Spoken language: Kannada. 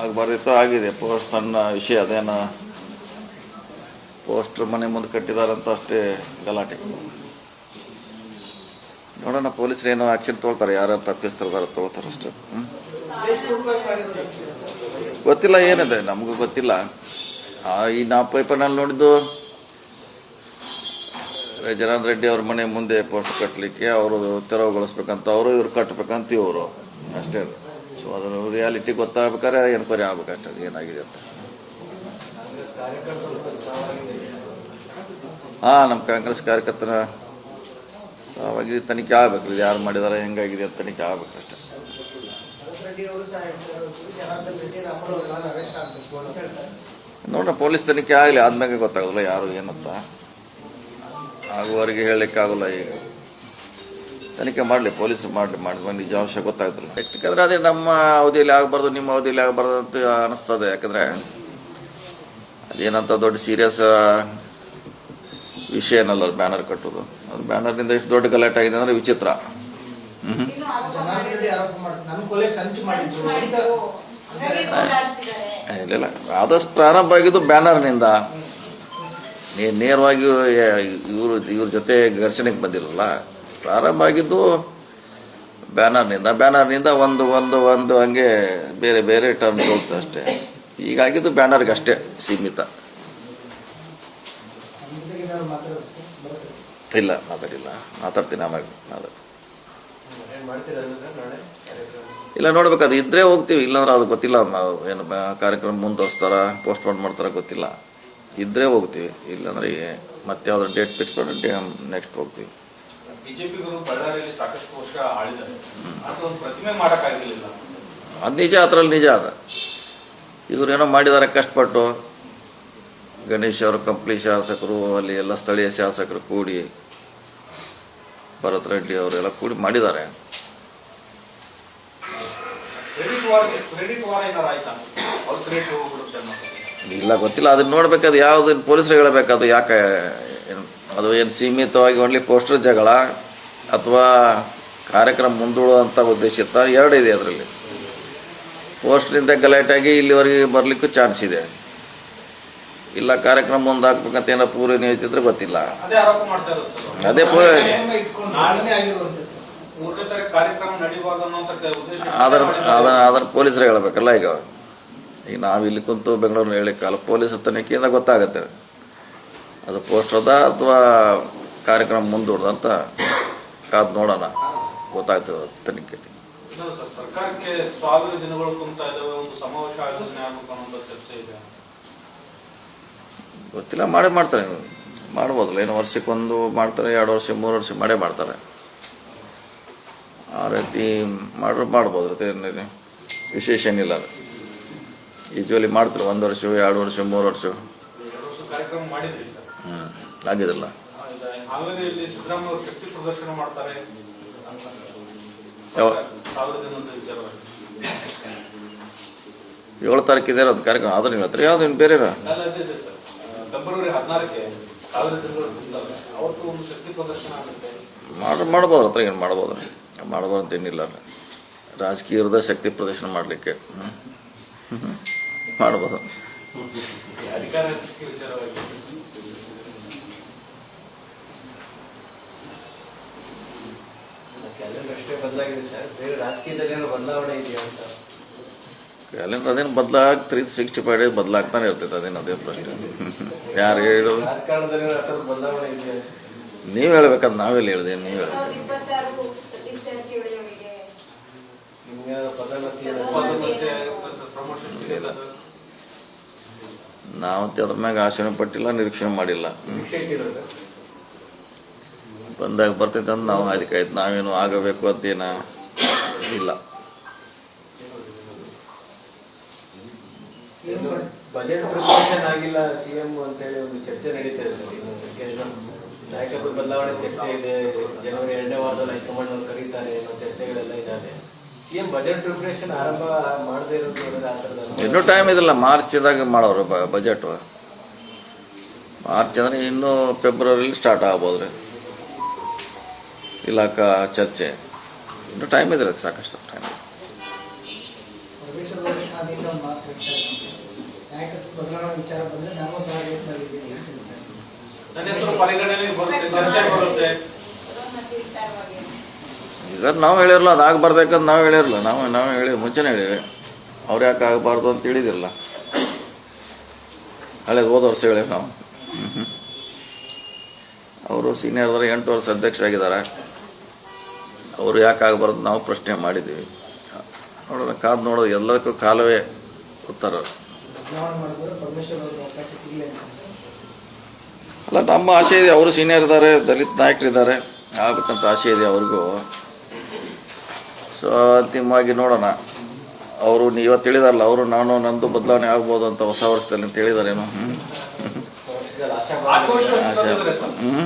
ಆಗಬಾರ್ದಿತ್ತು ಆಗಿದೆ. ಪೋಸ್ಟ್ ಸಣ್ಣ ವಿಷಯ, ಅದೇನು ಪೋಸ್ಟ್ರ್ ಮನೆ ಮುಂದೆ ಕಟ್ಟಿದಾರಂತ ಅಷ್ಟೇ ಗಲಾಟೆ. ನೋಡೋಣ, ಪೊಲೀಸರು ಏನೋ ಆ್ಯಕ್ಷನ್ ತೊಗೊಳ್ತಾರೆ ಯಾರು ತಪ್ಪಿಸ್ತಾರ ತೊಗೋತಾರೆ ಅಷ್ಟೇ. ಗೊತ್ತಿಲ್ಲ, ಏನಿದೆ? ನಮಗೂ ಗೊತ್ತಿಲ್ಲ. ಈ ನಾ ಪೇಪರ್ನಲ್ಲಿ ನೋಡಿದ್ದು ಜನಾರ್ದನ್ ರೆಡ್ಡಿ ಅವ್ರ ಮನೆ ಮುಂದೆ ಪೋಸ್ಟ್ ಕಟ್ಟಲಿಕ್ಕೆ ಅವರು ತೆರವುಗೊಳಿಸ್ಬೇಕಂತ, ಅವರು ಇವ್ರು ಕಟ್ಟಬೇಕಂತ ಇವರು. ಅಷ್ಟೇ ಸೊ ಅದನ್ನು ರಿಯಾಲಿಟಿ ಗೊತ್ತಾಗ್ಬೇಕಾದ್ರೆ ಎನ್ಕ್ವೈರಿ ಆಗ್ಬೇಕು ಅಷ್ಟೇ ಏನಾಗಿದೆ ಅಂತ. ಹಾಂ, ನಮ್ಮ ಕಾಂಗ್ರೆಸ್ ಕಾರ್ಯಕರ್ತರ ಸಾವಾಗಿ ತನಿಖೆ ಆಗ್ಬೇಕು. ಯಾರು ಮಾಡಿದಾರೆ, ಹೆಂಗಾಗಿದೆ ಅಂತ ತನಿಖೆ ಆಗ್ಬೇಕು ಅಷ್ಟೇ. ನೋಡ ಪೊಲೀಸ್ ತನಿಖೆ ಆಗಲಿ ಆದ್ಮೇಲೆ ಗೊತ್ತಾಗೋದಿಲ್ಲ ಯಾರು ಏನಂತ. ಆಗುವವರೆಗೆ ಹೇಳಲಿಕ್ಕಾಗಲ್ಲ ಈಗ. ತನಿಖೆ ಮಾಡಲಿ ಪೊಲೀಸರು ಮಾಡಲಿ, ಮಾಡ್ಕೊಂಡು ನಿಜ ಅಂಶ ಗೊತ್ತಾಗ್ತಲ್ಲ. ಯಾಕಂದ್ರೆ ಅದೇ ನಮ್ಮ ಅವಧಿಯಲ್ಲಿ ಆಗಬಾರ್ದು, ನಿಮ್ಮ ಅವಧಿಯಲ್ಲಿ ಆಗಬಾರ್ದು ಅಂತ ಅನಿಸ್ತದೆ. ಯಾಕಂದರೆ ಅದೇನಂತ ದೊಡ್ಡ ಸೀರಿಯಸ್ ವಿಷಯ ಏನಲ್ಲ ಬ್ಯಾನರ್ ಕಟ್ಟೋದು. ಅದು ಬ್ಯಾನರ್ನಿಂದ ಎಷ್ಟು ದೊಡ್ಡ ಗಲಾಟೆ ಆಗಿದೆ ಅಂದರೆ ವಿಚಿತ್ರ. ಇಲ್ಲ ಆದಷ್ಟು ಪ್ರಾರಂಭ ಆಗಿದ್ದು ಬ್ಯಾನರ್ನಿಂದ ನೇರವಾಗಿ ಇವರು, ಇವ್ರ ಜೊತೆ ಘರ್ಷಣೆಗೆ ಬಂದಿರಲ್ಲ. ಪ್ರಾರಂಭ ಆಗಿದ್ದು ಬ್ಯಾನರ್ನಿಂದ ಬ್ಯಾನರ್ನಿಂದ ಒಂದು ಒಂದು ಒಂದು ಹಂಗೆ ಬೇರೆ ಬೇರೆ ಟರ್ನ್ ಹೋಗ್ತದೆ ಅಷ್ಟೇ. ಈಗಾಗಿದ್ದು ಬ್ಯಾನರ್ಗೆ ಅಷ್ಟೇ ಸೀಮಿತ. ಇಲ್ಲ, ಮಾತಾಡಿಲ್ಲ. ಮಾತಾಡ್ತೀನಿ ಆಮೇಲೆ ಮಾತಾಡ ಇಲ್ಲ ನೋಡ್ಬೇಕು ಅದು ಇದ್ರೆ ಹೋಗ್ತೀವಿ, ಇಲ್ಲಾಂದ್ರೆ ಅದು ಗೊತ್ತಿಲ್ಲ. ಏನು ಕಾರ್ಯಕ್ರಮ ಮುಂದುವರ್ಸ್ತಾರ ಪೋಸ್ಟ್ಪೋನ್ ಮಾಡ್ತಾರ ಗೊತ್ತಿಲ್ಲ. ಇದ್ರೆ ಹೋಗ್ತೀವಿ. ಇಲ್ಲಾಂದ್ರೆ ಮತ್ತೆ ಯಾವ್ದಾದ್ರು ಡೇಟ್ ಫಿಕ್ಸ್ ಮಾಡಿ ನೆಕ್ಸ್ಟ್ ಹೋಗ್ತೀವಿ. ಬಿಜೆಪಿಗರು ಬಳ್ಳಾರಿಯಲ್ಲಿ ಸಾಕಷ್ಟು ವರ್ಷ ಆಳಿದ್ದಾರೆ. ಅದು ಪ್ರತಿಮೆ ಮಾಡಕ್ಕಾಗಿರ್ಲಿಲ್ಲ ಅದು ನಿಜ ಅದ್ರಲ್ಲಿ ನಿಜ ಅದ. ಇವ್ರು ಏನೋ ಮಾಡಿದ್ದಾರೆ ಕಷ್ಟಪಟ್ಟು. ಗಣೇಶ್ ಅವರು ಕಂಪ್ಲಿ ಶಾಸಕರು ಅಲ್ಲಿ ಎಲ್ಲ ಸ್ಥಳೀಯ ಶಾಸಕರು ಕೂಡಿ ಭರತ್ ರೆಡ್ಡಿ ಅವರೆಲ್ಲ ಕೂಡಿ ಮಾಡಿದ್ದಾರೆ. ಇಲ್ಲ ಗೊತ್ತಿಲ್ಲ. ಅದನ್ನ ಅದು ಯಾವ್ದು ಪೊಲೀಸರು ಹೇಳಬೇಕು ಅದು ಯಾಕೆ ಏನು? ಅದು ಏನು ಸೀಮಿತವಾಗಿ ಓನ್ಲಿ ಪೋಸ್ಟರ್ ಜಗಳ ಅಥವಾ ಕಾರ್ಯಕ್ರಮ ಮುಂದೂಡುವಂಥ ಉದ್ದೇಶ ಇತ್ತ ಎರಡು ಇದೆ ಅದರಲ್ಲಿ. ಪೋಸ್ಟ್ರಿಂದ ಗಲಾಟೆಯಾಗಿ ಇಲ್ಲಿವರೆಗೆ ಬರಲಿಕ್ಕೂ ಚಾನ್ಸ್ ಇದೆ. ಇಲ್ಲ ಕಾರ್ಯಕ್ರಮ ಮುಂದಾಕ್ಬೇಕಂತ ಏನೋ ಪೂರ್ವ ನಿಯೋಜಿಸಿದ್ರೆ ಗೊತ್ತಿಲ್ಲ. ಅದೇ ಪೂರ್ವ ಅದರ ಅದನ್ನ ಅದನ್ನು ಪೊಲೀಸರು ಹೇಳಬೇಕಲ್ಲ ಈಗ. ಈಗ ನಾವು ಇಲ್ಲಿ ಕುಂತು ಬೆಂಗಳೂರಿನ ಹೇಳಿಕ್ಕಲ್ಲ ಪೊಲೀಸ್ ತನಿಖೆಯಿಂದ ಗೊತ್ತಾಗುತ್ತೆ. ಅದು ಪೋಸ್ಟರ್ ಅದ ಅಥವಾ ಕಾರ್ಯಕ್ರಮ ಮುಂದೂಡ್ದ ಅಂತ ಕಾದು ನೋಡೋಣ. ಗೊತ್ತಾಗ್ತದೆ ತನಿಖೆ ಇಲ್ಲ ಸರ್ ಸರ್ಕಾರಕ್ಕೆ ಸಾವಿರ ದಿನಗಳು ಕುಂತಾ ಇದಾವೆ ಒಂದು ಸಮಾವೇಶ ಆಯೋಜನೆ ಆಗ್ಬೇಕು ಅನ್ನೋ ಚರ್ಚೆ ಇದೆ. ಗೊತ್ತಿಲ್ಲ ಮಾಡೇ ಮಾಡ್ತಾರೆ. ಮಾಡ್ಬೋದಲ್ಲ ಏನು ವರ್ಷಕ್ಕೊಂದು ಮಾಡ್ತಾರೆ ಎರಡು ವರ್ಷ ಮೂರು ವರ್ಷ ಮಾಡೇ ಮಾಡ್ತಾರೆ. ಆ ರೀತಿ ಮಾಡ್ರೆ ಮಾಡ್ಬೋದು ವಿಶೇಷ ಏನಿಲ್ಲ ಯೂಶ್ವಲಿ ಮಾಡ್ತಾರೆ ಒಂದು ವರ್ಷ ಎರಡು ವರ್ಷ ಮೂರು ವರ್ಷ ಕಾರ್ಯಕ್ರಮ ಮಾಡಿದ್ರಿ ಸರ್? ಹ್ಞೂ ವಿಚಾರವಾಗಿ. ಏಳು ತಾರೀಕಿದೆ ಅದು ಕಾರ್ಯಕ್ರಮ. ಆದರೆ ನೀವು ಹತ್ರ ಯಾವ್ದು ಇನ್ನು ಬೇರೆ ಮಾಡಿ ಮಾಡ್ಬೋದು ಹತ್ರ ಏನು ಮಾಡ್ಬೋದು. ಮಾಡ್ಬೋದು ಅಂತ ಏನಿಲ್ಲ. ರಾಜಕೀಯದ ಶಕ್ತಿ ಪ್ರದರ್ಶನ ಮಾಡಲಿಕ್ಕೆ. ಮಾಡ್ಬೋದು. ಅಷ್ಟೇ ಬದಲಾಗಿದೆ ಸರ್. ಬೇರೆ ರಾಜಕೀಯದಲ್ಲಿ ಏನೋ ಬದಲಾವಣೆ ಇದೆಯಾ ಅಂತ? ಕ್ಯಾಲೆಂಡರ್ ಅದೇನು ಬದಲಾಗ್ ತ್ರೀ ಸಿಕ್ಸ್ಟಿ ಫೈವ್ ಡೇಸ್ ಬದಲಾಗ್ತಾನೆ ಇರ್ತೈತೆ ಅದೇನು ಅದೇ ಪ್ರಶ್ನೆ. ಯಾರು ಹೇಳೋದು? ಏನೋ ಬದಲಾವಣೆ ಇದೆಯಾ? ನೀವು ಹೇಳ್ಬೇಕಂತ ನಾವೆಲ್ಲ ಹೇಳಿದೆ ನೀವು ನಾವಂತೆ ಅದ್ರ ಮ್ಯಾಗ ಆಶೀರ್ವಾದ ಪಟ್ಟಿಲ್ಲ ನಿರೀಕ್ಷಣೆ ಮಾಡಿಲ್ಲ. ನಿರೀಕ್ಷೆ ಸರ್? ಬಂದಾಗ ಬರ್ತೈತೆ ಅಂತ ನಾವು ಅದಕ್ಕೆ ಆಯ್ತು ನಾವೇನು ಆಗಬೇಕು ಅಂತೇನ? ಇಲ್ಲ. ಬಜೆಟ್ ಪ್ರಿಪರೇಷನ್ ಆಗಿಲ್ಲ ಸಿಎಂ ಅಂತೇಳಿ ಒಂದು ಚರ್ಚೆ ನಡೀತಾ ಇದೆ ಸರ್. ನಾಯಕತ್ವ ಬದಲಾವಣೆ ಚರ್ಚೆ ಇದೆ. ಜನವರಿ ಎರಡನೇ ವಾರದಲ್ಲಿ ಹೈಕಮಾಂಡ್ ಅವ್ರು ಕರೀತಾರೆ. ಅನ್ನೋ ಚರ್ಚೆಗಳೆಲ್ಲ ಇದ್ದಾವೆ ಸಿಎಂ ಬಜೆಟ್ ಪ್ರಿಪರೇಷನ್ ಆರಂಭ ಮಾಡದೇ ಇರೋದು ಇನ್ನೂ ಟೈಮ್ ಇದಿಲ್ಲ. ಮಾರ್ಚ್ದಾಗ ಮಾಡೋರು ಬಜೆಟ್ ಮಾರ್ಚ್ ಅಂದ್ರೆ ಇನ್ನೂ ಫೆಬ್ರವರಿಲಿ ಸ್ಟಾರ್ಟ್ ಆಗ್ಬೋದು ರೀ ಇಲಾಖಾ ಚರ್ಚೆ. ಇನ್ನು ಟೈಮ್ ಇದೆ ಸಾಕಷ್ಟು ಟೈಮ್ ಈಗ ನಾವು ಹೇಳಿರಲ್ಲ ಅದು ಆಗಬಾರ್ದಕ್ಕಂತ ನಾವು ಹೇಳಿರಲ್ಲ. ನಾವು ನಾವು ಹೇಳಿ ಮುಂಚೆನೇ ಹೇಳಿವಿ. ಅವ್ರು ಯಾಕೆ ಆಗಬಾರ್ದು ಅಂತ ತಿಳಿದಿರಲ್ಲ. ಹಳೇದು ಹೋದ ವರ್ಷ ಹೇಳಿ ನಾವು. ಅವರು ಸೀನಿಯರ್ ಎಂಟು ವರ್ಷ ಅಧ್ಯಕ್ಷರಾಗಿದ್ದಾರೆ. ಅವರು ಯಾಕಾಗಬಾರ್ದು ನಾವು ಪ್ರಶ್ನೆ ಮಾಡಿದ್ದೀವಿ. ನೋಡೋಣ ಕಾದು ನೋಡೋದು ಎಲ್ಲದಕ್ಕೂ ಕಾಲವೇ ಉತ್ತರ. ಅಲ್ಲ ನಮ್ಮ ಆಸೆ ಇದೆ ಅವರು ಸೀನಿಯರ್ ಇದ್ದಾರೆ ದಲಿತ ನಾಯಕರಿದ್ದಾರೆ ಆಗಬೇಕಂತ ಆಸೆ ಇದೆ ಅವ್ರಿಗೂ. ಸೊ ಅಂತಿಮವಾಗಿ ನೋಡೋಣ. ಅವರು ಇವತ್ತು ತಿಳಿದಾರಲ್ಲ ಅವರು ನಾನು ನಂದು ಬದಲಾವಣೆ ಆಗ್ಬೋದು ಅಂತ ಹೊಸ ವರ್ಷದಲ್ಲಿ ಅಂತ ಹೇಳಿದಾರೇನು? ಹ್ಞೂ